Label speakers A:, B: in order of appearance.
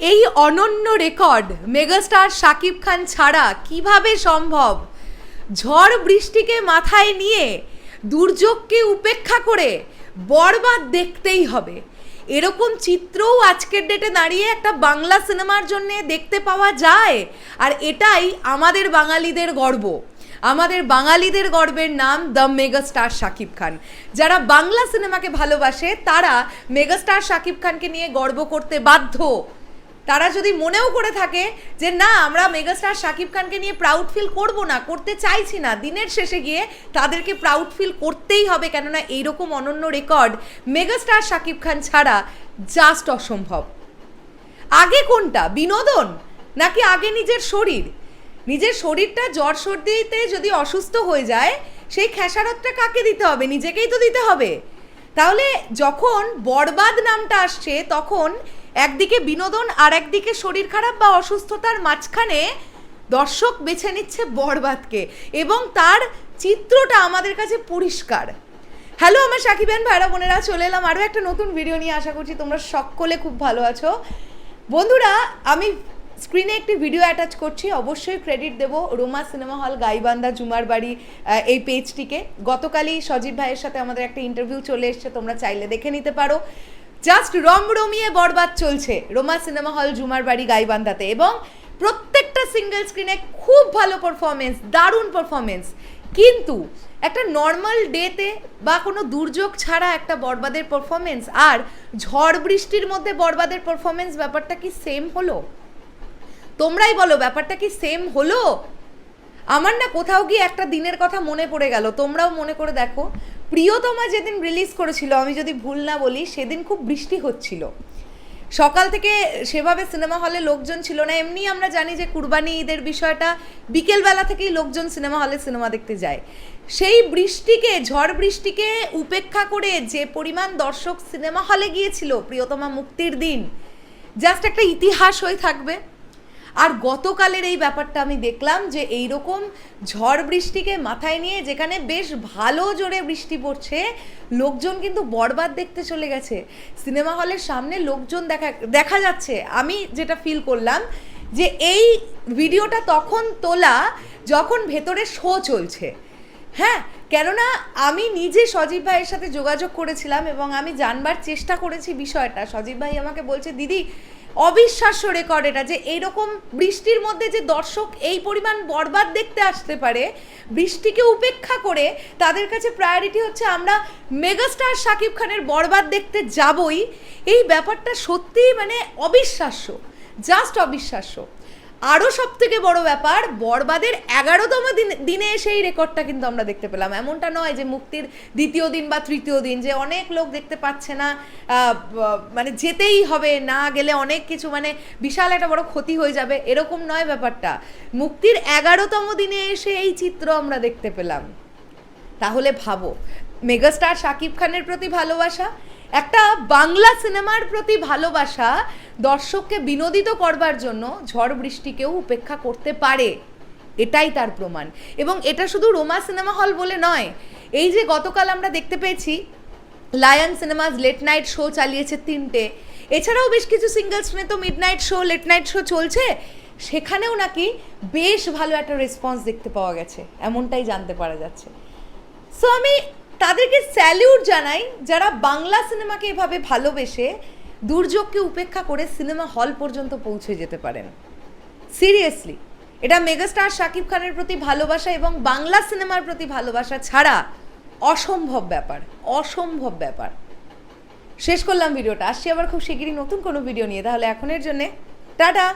A: এই অনন্য record megastar Shakib Khan ছাড়া কীভাবে সম্ভব? ঝড় বৃষ্টিকে মাথায় নিয়ে দুর্যোগকে উপেক্ষা করে বরবাদ দেখতেই হবে। এরকম চিত্রও আজকের ডেটে দাঁড়িয়ে একটা বাংলা সিনেমার জন্য দেখতে পাওয়া যায়, আর এটাই আমাদের বাঙালিদের গর্ব। আমাদের বাঙালিদের গর্বের নাম দ্য মেগাস্টার শাকিব খান। যারা বাংলা সিনেমাকে ভালোবাসে, তারা মেগাস্টার শাকিব খানকে নিয়ে গর্ব করতে বাধ্য। তারা যদি মনেও করে থাকে যে না, আমরা মেগাস্টার শাকিব খানকে নিয়ে প্রাউড ফিল করব না, করতে চাইছি না, দিনের শেষে গিয়ে তাদেরকে প্রাউড ফিল করতেই হবে, কেননা এইরকম অনন্য রেকর্ড মেগাস্টার শাকিব খান ছাড়া জাস্ট অসম্ভব। আগে কোনটা? বিনোদন? নাকি আগে নিজের শরীর? নিজের শরীরটা জ্বর সর্দিতে যদি অসুস্থ হয়ে যায়, সেই খেসারতটা কাকে দিতে হবে? নিজেকেই তো দিতে হবে। তাহলে যখন বরবাদ নামটা আসছে, তখন একদিকে বিনোদন আর একদিকে শরীর খারাপ বা অসুস্থতার মাঝখানে দর্শক বেছে নিচ্ছে বরবাদকে এবং তার চিত্রটা আমাদের কাছে পরিষ্কার। হ্যালো আমার সাকিবেন ভাইরা, বোনেরা, চলে এলাম আরও একটা নতুন ভিডিও নিয়ে। আশা করছি তোমরা সকলে খুব ভালো আছো। বন্ধুরা, আমি স্ক্রিনে একটি ভিডিও অ্যাটাচ করছি। অবশ্যই ক্রেডিট দেব রোমা সিনেমা হল গাইবান্ধা, জুমার বাড়ি এই পেজটিকে গতকালই সজীব ভাইয়ের সাথে আমাদের একটা ইন্টারভিউ চলে এসছে, তোমরা চাইলে দেখে নিতে পারো। জাস্ট রমরমিয়ে বরবাদ চলছে। রোমা সিনেমা হল জুমার বাড়ি গাইবান্ধাতে এবং প্রত্যেকটা সিঙ্গেল স্ক্রিনে খুব ভালো পারফরমেন্স দারুণ পারফরমেন্স কিন্তু একটা নর্মাল ডেতে বা কোনো দুর্যোগ ছাড়া একটা বরবাদের পারফরমেন্স আর ঝড় বৃষ্টির মধ্যে বরবাদের পারফরমেন্স ব্যাপারটা কি সেম হলো? তোমরাই বলো, ব্যাপারটা কি সেম হলো? আমার না কোথাও গিয়ে একটা দিনের কথা মনে পড়ে গেল। তোমরাও মনে করে দেখো। প্রিয়তমা যেদিন রিলিজ করেছিল, আমি যদি ভুল না বলি, সেদিন খুব বৃষ্টি হচ্ছিল। সকাল থেকে সেভাবে সিনেমা হলে লোকজন ছিল না। এমনি আমরা জানি যে কুরবানি ঈদের বিষয়টা বিকেলবেলা থেকেই লোকজন সিনেমা হলে সিনেমা দেখতে যায়। সেই বৃষ্টিকে, ঝড় বৃষ্টিকে উপেক্ষা করে যে পরিমাণ দর্শক সিনেমা হলে গিয়েছিল, প্রিয়তমা মুক্তির দিন জাস্ট একটা ইতিহাস হয়ে থাকবে। আর গতকালের এই ব্যাপারটা আমি দেখলাম যে এই রকম ঝড় বৃষ্টিকে মাথায় নিয়ে যেখানে বেশ ভালো জোরে বৃষ্টি পড়ছে, লোকজন কিন্তু বরবাদ দেখতে চলে গেছে। সিনেমা হলের সামনে লোকজন দেখা দেখা যাচ্ছে। আমি যেটা ফিল করলাম যে এই ভিডিওটা তখন তোলা যখন ভেতরে শো চলছে। হ্যাঁ কেননা আমি নিজে সজীব ভাইয়ের সাথে যোগাযোগ করেছিলাম এবং আমি জানবার চেষ্টা করেছি বিষয়টা। সজীব ভাই আমাকে বলছে, দিদি, অবিশ্বাস্য রেকর্ড এটা যে এইরকম বৃষ্টির মধ্যে যে দর্শক এই পরিমাণ বরবাদ দেখতে আসতে পারে, বৃষ্টিকে উপেক্ষা করে তাদের কাছে প্রায়োরিটি হচ্ছে আমরা মেগাস্টার শাকিব খানের বরবাদ দেখতে যাবই। এই ব্যাপারটা সত্যিই মানে অবিশ্বাস্য জাস্ট অবিশ্বাস্য। আরও সব থেকে বড় ব্যাপার, বরবাদের এগারোতম দিন, দিনে এসে এই রেকর্ডটা কিন্তু আমরা দেখতে পেলাম। এমনটা নয় যে মুক্তির দ্বিতীয় দিন বা তৃতীয় দিন, যে অনেক লোক দেখতে পাচ্ছে না মানে যেতেই হবে, না গেলে অনেক কিছু মানে বিশাল একটা বড় ক্ষতি হয়ে যাবে, এরকম নয় ব্যাপারটা। মুক্তির এগারোতম দিনে এসে এই চিত্র আমরা দেখতে পেলাম। তাহলে ভাবো, মেগাস্টার শাকিব খানের প্রতি ভালোবাসা একটা বাংলা সিনেমার প্রতি ভালোবাসা দর্শককে বিনোদিত করবার জন্য ঝড় বৃষ্টিকেও উপেক্ষা করতে পারে। এটাই তার প্রমাণ। এবং এটা শুধু রোমা সিনেমা হল বলে নয়, এই যে গতকাল আমরা দেখতে পেয়েছি, Lion cinemas late night show চালিয়েছে তিনটে। এছাড়াও বেশ কিছু সিঙ্গেল স্ক্রিনে তো mid night show, late night show চলছে। সেখানেও নাকি বেশ ভালো একটা রেসপন্স দেখতে পাওয়া গেছে, এমনটাই জানতে পারা যাচ্ছে। সো আমি তাদেরকে স্যালিউট জানাই যারা বাংলা সিনেমাকে এভাবে ভালোবেসে দুর্যোগকে উপেক্ষা করে সিনেমা হল পর্যন্ত পৌঁছে যেতে পারেন। সিরিয়াসলি এটা মেগাস্টার শাকিব খানের প্রতি ভালোবাসা এবং বাংলা সিনেমার প্রতি ভালোবাসা ছাড়া অসম্ভব ব্যাপার অসম্ভব ব্যাপার। শেষ করলাম ভিডিওটা, আসছি আবার খুব শিগগিরই নতুন কোনো ভিডিও নিয়ে। তাহলে এখনের জন্যে, টাটা!